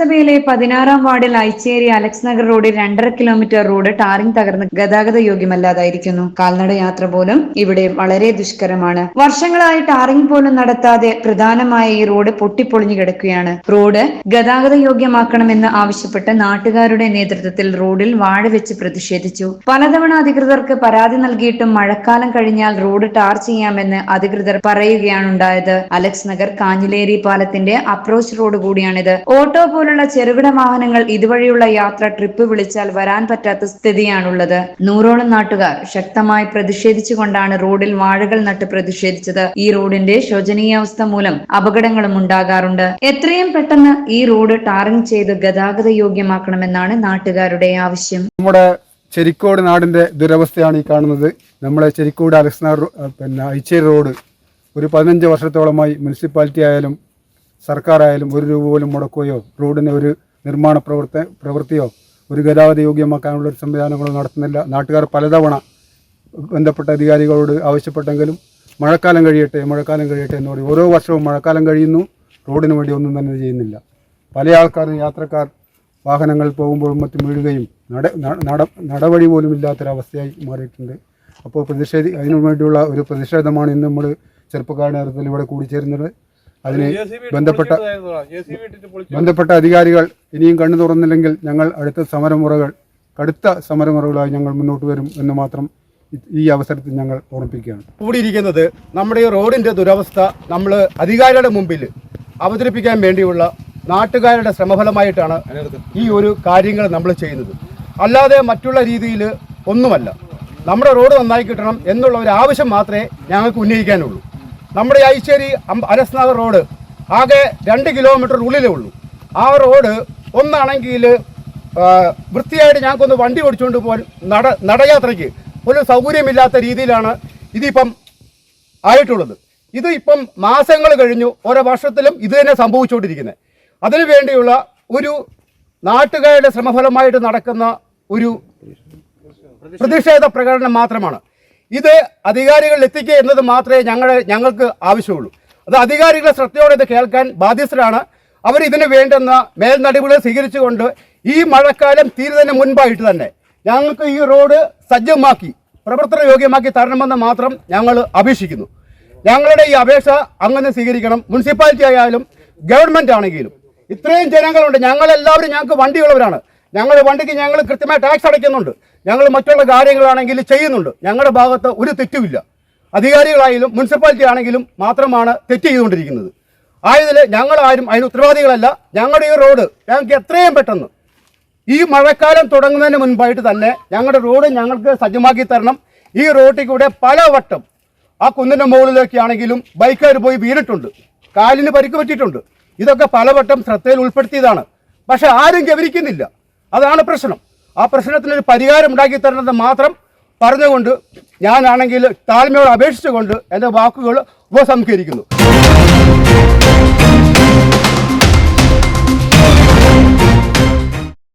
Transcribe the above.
നഗരസഭയിലെ പതിനാറാം വാർഡിൽ ഐച്ചേരി അലക്സ് നഗർ റോഡിൽ രണ്ടര കിലോമീറ്റർ റോഡ് ടാറിംഗ് തകർന്ന് ഗതാഗത യോഗ്യമല്ലാതായിരിക്കുന്നു. കാൽനട യാത്ര പോലും ഇവിടെ വളരെ ദുഷ്കരമാണ്. വർഷങ്ങളായി ടാറിംഗ് പോലും നടത്താതെ പ്രധാനമായ ഈ റോഡ് പൊട്ടിപ്പൊളിഞ്ഞു കിടക്കുകയാണ്. റോഡ് ഗതാഗത യോഗ്യമാക്കണമെന്ന് ആവശ്യപ്പെട്ട് നാട്ടുകാരുടെ നേതൃത്വത്തിൽ റോഡിൽ വാഴ വെച്ച് പ്രതിഷേധിച്ചു. പലതവണ അധികൃതർക്ക് പരാതി നൽകിയിട്ടും മഴക്കാലം കഴിഞ്ഞാൽ റോഡ് ടാർ ചെയ്യാമെന്ന് അധികൃതർ പറയുകയാണുണ്ടായത്. അലക്സ് നഗർ കാഞ്ഞിലേരി പാലത്തിന്റെ അപ്രോച്ച് റോഡ് കൂടിയാണിത്. ഓട്ടോ പോലുള്ള ചെറുകിട വാഹനങ്ങൾ ഇതുവഴിയുള്ള യാത്ര ട്രിപ്പ് വിളിച്ചാൽ വരാൻ പറ്റാത്ത സ്ഥിതിയാണുള്ളത്. നൂറോളം നാട്ടുകാർ ശക്തമായി പ്രതിഷേധിച്ചുകൊണ്ടാണ് റോഡിൽ വാഴകൾ നട്ട് പ്രതിഷേധിച്ചത്. ഈ റോഡിന്റെ ശോചനീയാവസ്ഥ മൂലം അപകടങ്ങളും ഉണ്ടാകാറുണ്ട്. എത്രയും പെട്ടെന്ന് ഈ റോഡ് ടാറിംഗ് ചെയ്ത് ഗതാഗത യോഗ്യമാക്കണമെന്നാണ് നാട്ടുകാരുടെ ആവശ്യം. നമ്മുടെ ചെരിക്കോട് നാടിന്റെ ദുരവസ്ഥയാണ് ഈ കാണുന്നത്. നമ്മളെ ചെരിക്കോട് അലക്സ്നാർ പിന്നെ ഐച്ചേരി റോഡ് ഒരു പതിനഞ്ച് വർഷത്തോളമായി മുനിസിപ്പാലിറ്റി ആയാലും സർക്കാരായാലും ഒരു രൂപ പോലും മുടക്കുകയോ റോഡിന് ഒരു നിർമ്മാണ പ്രവർത്ത പ്രവൃത്തിയോ ഒരു ഗതാഗത യോഗ്യമാക്കാനുള്ള ഒരു സംവിധാനങ്ങളോ നടത്തുന്നില്ല. നാട്ടുകാർ പലതവണ ബന്ധപ്പെട്ട അധികാരികളോട് ആവശ്യപ്പെട്ടെങ്കിലും മഴക്കാലം കഴിയട്ടെ മഴക്കാലം കഴിയട്ടെ എന്ന് പറയും. ഓരോ വർഷവും മഴക്കാലം കഴിയുന്നു റോഡിന് വേണ്ടി ഒന്നും തന്നെ ചെയ്യുന്നില്ല. പല ആൾക്കാരും യാത്രക്കാർ വാഹനങ്ങൾ പോകുമ്പോഴും മറ്റും വീഴുകയും നട നട നടവഴി പോലും ഇല്ലാത്തൊരവസ്ഥയായി മാറിയിട്ടുണ്ട്. അപ്പോൾ പ്രതിഷേധി അതിനു വേണ്ടിയുള്ള ഒരു പ്രതിഷേധമാണ് ഇന്ന് നമ്മൾ ചെറുപ്പക്കാരുടെ നേതൃത്വത്തിൽ ഇവിടെ കൂടിച്ചേരുന്നത്. അതിന് ബന്ധപ്പെട്ട ബന്ധപ്പെട്ട അധികാരികൾ ഇനിയും കണ്ണു തുറന്നില്ലെങ്കിൽ ഞങ്ങൾ അടുത്ത സമരമുറകൾ കടുത്ത സമരമുറകളായി ഞങ്ങൾ മുന്നോട്ട് വരും എന്ന് മാത്രം ഈ- അവസരത്തിൽ ഞങ്ങൾ ഓർമ്മിപ്പിക്കുകയാണ്. കൂടിയിരിക്കുന്നത് നമ്മുടെ ഈ റോഡിന്റെ ദുരവസ്ഥ നമ്മൾ അധികാരികളുടെ മുമ്പിൽ അവതരിപ്പിക്കാൻ വേണ്ടിയുള്ള നാട്ടുകാരുടെ ശ്രമഫലമായിട്ടാണ് ഈ ഒരു കാര്യങ്ങൾ നമ്മൾ ചെയ്യുന്നത്. അല്ലാതെ മറ്റുള്ള രീതിയിൽ ഒന്നുമല്ല. നമ്മുടെ റോഡ് നന്നായി കിട്ടണം എന്നുള്ള ഒരു ആവശ്യം മാത്രമേ ഞങ്ങൾക്ക് ഉന്നയിക്കാനുള്ളൂ. നമ്മുടെ ഐശ്വരി ഐശ്ശേരി അം- അരസ്നഗർ റോഡ് ആകെ രണ്ട് കിലോമീറ്റർ ഉള്ളിലേ ഉള്ളൂ. ആ റോഡ് ഒന്നാണെങ്കിൽ വൃത്തിയായിട്ട് ഞങ്ങൾക്കൊന്ന് വണ്ടി ഓടിച്ചുകൊണ്ട് പോകാൻ നട നടയാത്രയ്ക്ക് ഒരു സൗകര്യമില്ലാത്ത രീതിയിലാണ് ഇതിപ്പം ആയിട്ടുള്ളത്. ഇത് ഇപ്പം മാസങ്ങൾ കഴിഞ്ഞു ഓരോ വർഷത്തിലും ഇത് തന്നെ സംഭവിച്ചുകൊണ്ടിരിക്കുന്നത്. അതിനു വേണ്ടിയുള്ള ഒരു നാട്ടുകാരുടെ ശ്രമഫലമായിട്ട് നടക്കുന്ന ഒരു പ്രതിഷേധ പ്രകടനം മാത്രമാണ്. ഇത് അധികാരികളിൽ എത്തിക്കുക എന്നത് മാത്രമേ ഞങ്ങളെ ഞങ്ങൾക്ക് ആവശ്യമുള്ളൂ. അത് അധികാരികളെ ശ്രദ്ധയോടെ ഇത് കേൾക്കാൻ ബാധ്യസ്ഥരാണ്. അവർ ഇതിന് വേണ്ടുന്ന മേൽനടപടികൾ സ്വീകരിച്ചുകൊണ്ട് ഈ മഴക്കാലം തീരുന്നതിന് മുൻപായിട്ട് തന്നെ ഞങ്ങൾക്ക് ഈ റോഡ് സജ്ജമാക്കി പ്രവർത്തന യോഗ്യമാക്കി തരണമെന്ന് മാത്രം ഞങ്ങൾ അപേക്ഷിക്കുന്നു. ഞങ്ങളുടെ ഈ അപേക്ഷ അങ്ങനെ സ്വീകരിക്കണം. മുനിസിപ്പാലിറ്റി ആയാലും ഗവൺമെന്റ് ആണെങ്കിലും. ഇത്രയും ജനങ്ങളുണ്ട്. ഞങ്ങളെല്ലാവരും ഞങ്ങൾക്ക് വണ്ടിയുള്ളവരാണ്. ഞങ്ങളുടെ വണ്ടിക്ക് ഞങ്ങൾ കൃത്യമായി ടാക്സ് അടയ്ക്കുന്നുണ്ട്. ഞങ്ങൾ മറ്റുള്ള കാര്യങ്ങളാണെങ്കിൽ ചെയ്യുന്നുണ്ട്. ഞങ്ങളുടെ ഭാഗത്ത് ഒരു തെറ്റുമില്ല. അധികാരികളായാലും മുനിസിപ്പാലിറ്റി ആണെങ്കിലും മാത്രമാണ് തെറ്റ് ചെയ്തുകൊണ്ടിരിക്കുന്നത്. ആയതിൽ ഞങ്ങളാരും അതിന് ഉത്തരവാദികളല്ല. ഞങ്ങളുടെ ഈ റോഡ് ഞങ്ങൾക്ക് എത്രയും പെട്ടെന്ന് ഈ മഴക്കാലം തുടങ്ങുന്നതിന് മുൻപായിട്ട് തന്നെ ഞങ്ങളുടെ റോഡ് ഞങ്ങൾക്ക് സജ്ജമാക്കി തരണം. ഈ റോട്ടിൽ കൂടെ പലവട്ടം ആ കുന്നിന്റെ മുകളിലേക്കാണെങ്കിലും ബൈക്കുകാർ പോയി വീണിട്ടുണ്ട്. കാലിന് പരിക്ക് പറ്റിയിട്ടുണ്ട്. ഇതൊക്കെ പലവട്ടം ശ്രദ്ധയിൽ ഉൾപ്പെടുത്തിയതാണ്. പക്ഷെ ആരും ഗവനിക്കുന്നില്ല അതാണ് പ്രശ്നം. ആ പ്രശ്നത്തിനൊരു പരിഹാരം ഉണ്ടാക്കി തരണമെന്ന് മാത്രം പറഞ്ഞുകൊണ്ട് ഞാനാണെങ്കിൽ താഴ്മയോട് അപേക്ഷിച്ചുകൊണ്ട് എന്റെ വാക്കുകൾ ഉപസംഹരിക്കുന്നു.